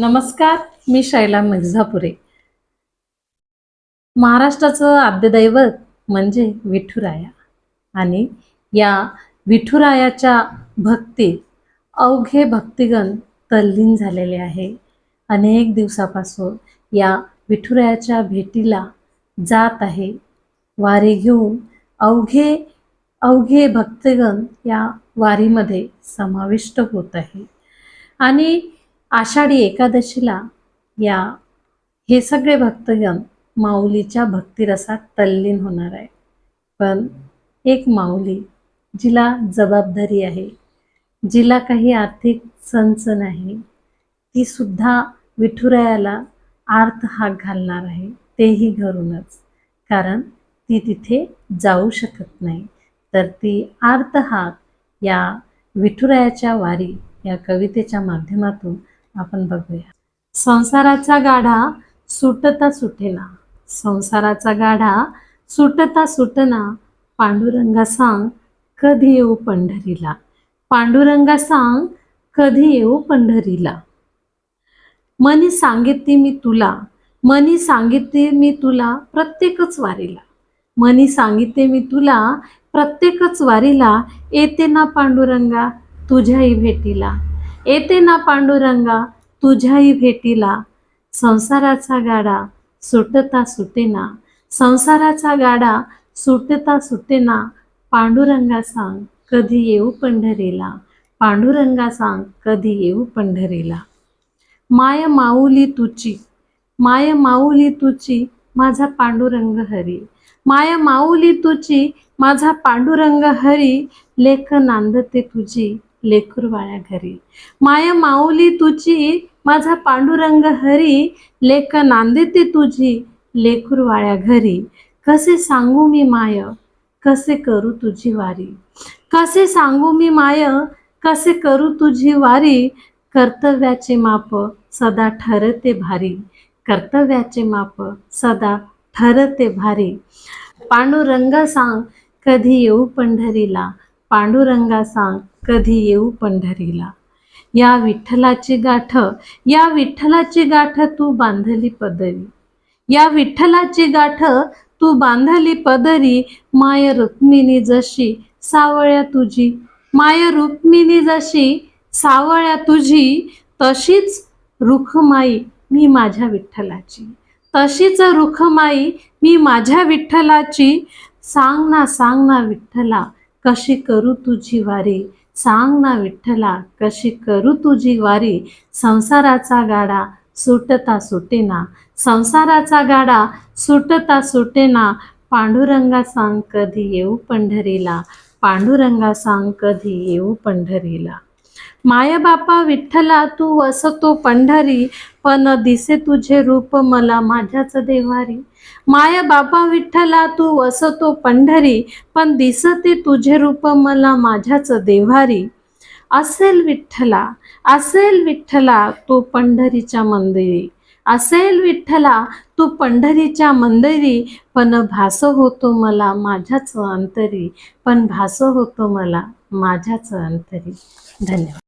नमस्कार मी शैला मिर्झापुरे. महाराष्ट्राचं आद्यदैवत म्हणजे विठुराया. आणि या विठुरायाच्या भक्तीत अवघे भक्तिगण तल्लीन झालेले आहे. अनेक दिवसापासून या विठुरायाच्या भेटीला जात आहे. वारी घेऊन अवघे अवघे भक्तगण या वारीमध्ये समाविष्ट होत आहे. आणि आषाढी एकादशीला या हे सगळे भक्तगण माऊलीच्या भक्तिरसात तल्लीन होणार आहे पण एक माऊली जिला जबाबदारी आहे जिला काही आर्थिक संच नाही ती सुद्धा विठुरायाला आर्थ हाक घालणार आहे तेही घरूनच. कारण ती तिथे जाऊ शकत नाही. तर ती आर्त हाक या विठुरायाच्या वारी या कवितेच्या माध्यमातून आपण बघूया. संसाराचा गाढा सुटता सुटेना. संसाराचा गाढा सुटता सुटना. पांडुरंगा सांग कधी येऊ पंढरीला? पांडुरंगा सांग कधी येऊ पंढरीला? मनी सांगितली मी तुला. मनी सांगितले मी तुला प्रत्येकच वारीला. मनी सांगितले मी तुला प्रत्येकच वारीला. येते ना पांडुरंगा तुझ्याही भेटीला. येते ना पांडुरंगा तुझ्याही भेटीला. संसाराचा गाडा सुटता सुटेना. संसाराचा गाडा सुटता सुटेना. पांडुरंगा सांग कधी येऊ पंढरीला? पांडुरंगा सांग कधी येऊ पंढरीला? माय माऊली तुची माय माऊली तुची माझा पांडुरंग हरी. माय माऊली तुची माझा पांडुरंग हरी लेख नांदते तुझी. लेकरवाळ्या घरी. माय माऊली तुझी माझा पांडुरंग हरी लेख नांदेते तुझी लेकरवाळ्या घरी. कसे सांगू मी माय कसे करू तुझी वारी? कसे सांगू मी माय कसे करू तुझी वारी? कर्तव्याचे माप सदा ठरते भारी. कर्तव्याचे माप सदा ठरते भारी. पांडुरंगा सांग कधी येऊ पंढरीला? पांडुरंगा सांग कधी येऊ पंढरीला? या विठ्ठलाची गाठ या विठ्ठलाची गाठ तू बांधली पदरी. या विठ्ठलाची गाठ तू बांधली पदरी माय रुक्मिणी जशी सावळ्या तुझी. माय रुक्मिणी जशी सावळ्या तुझी तशीच रुखमाई मी माझ्या विठ्ठलाची. तशीच रुखमाई मी माझ्या विठ्ठलाची. सांग ना सांग ना विठ्ठला कशी करू तुझी वारी? सांग ना विठ्ठला कशी करू तुझी वारी? संसाराचा गाडा सुटता सुटेना. संसाराचा गाडा सुटता सुटेना. पांडुरंगा सांग कधी येऊ पंढरीला? पांडुरंगा सांग कधी येऊ पंढरीला? माय बापा विठ्ठला तू वसतो पंढरी पण दिसे तुझे रूप मला माझ्याच देवारी. माय बापा विठ्ठला तू वसतो पंढरी पण दिसते तुझे रूप मला माझ्याच देवारी. असेल विठ्ठला असेल विठ्ठला तो पंढरीच्या मंदिरी. असेल विठ्ठला तू पंढरीच्या मंदिरी. पण भास होतो मला माझ्याच अंतरी. पण भास होतो मला माझ्याच अंतरी. धन्यवाद.